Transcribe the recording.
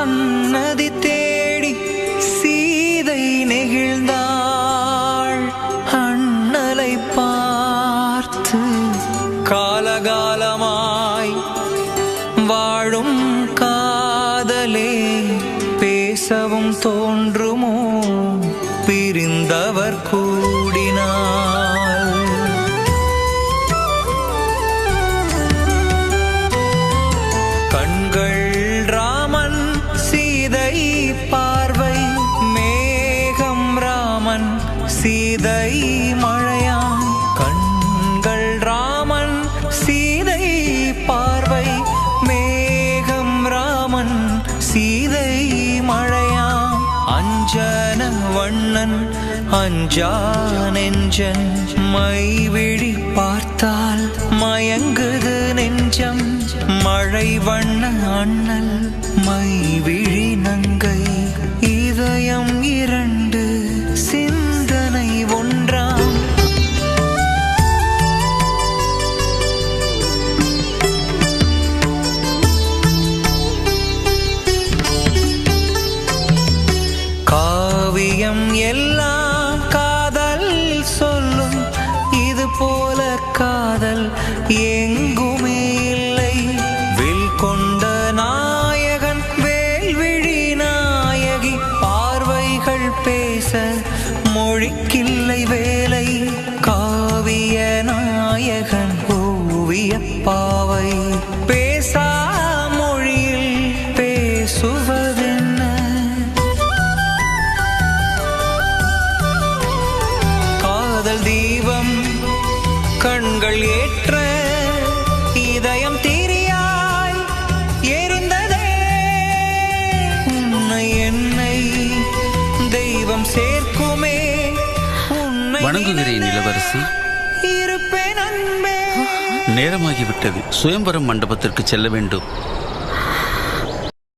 சன்னதி தேடி சீதை நெகிழ்ந்தாள். அண்ணலை பார்த்து காலகாலமாய் வாழும் காதலே பேசவும் தோன்றுமோ? பிரிந்தவர் கூ சீதை மழையாம். கண்கள் ராமன் சீதை பார்வை மேகம் ராமன் சீதை மழையாம். அஞ்சன வண்ணன் அஞ்சா நெஞ்சன் மை விழி பார்த்தால் மயங்குது நெஞ்சம். மழை வண்ண அண்ணல் மை விழி பேச மொழிக்கில்லை வேலை. காவிய நாயகன் ஓவிய பாவை. பேசா மொழியில் பேசுவதென்ன? காதல் தீபம் கண்கள் ஏற்ற வணங்குகிறேன் இளவரசி. நேரமாகிவிட்டது. சுயம்பரம் மண்டபத்திற்கு செல்ல வேண்டும்.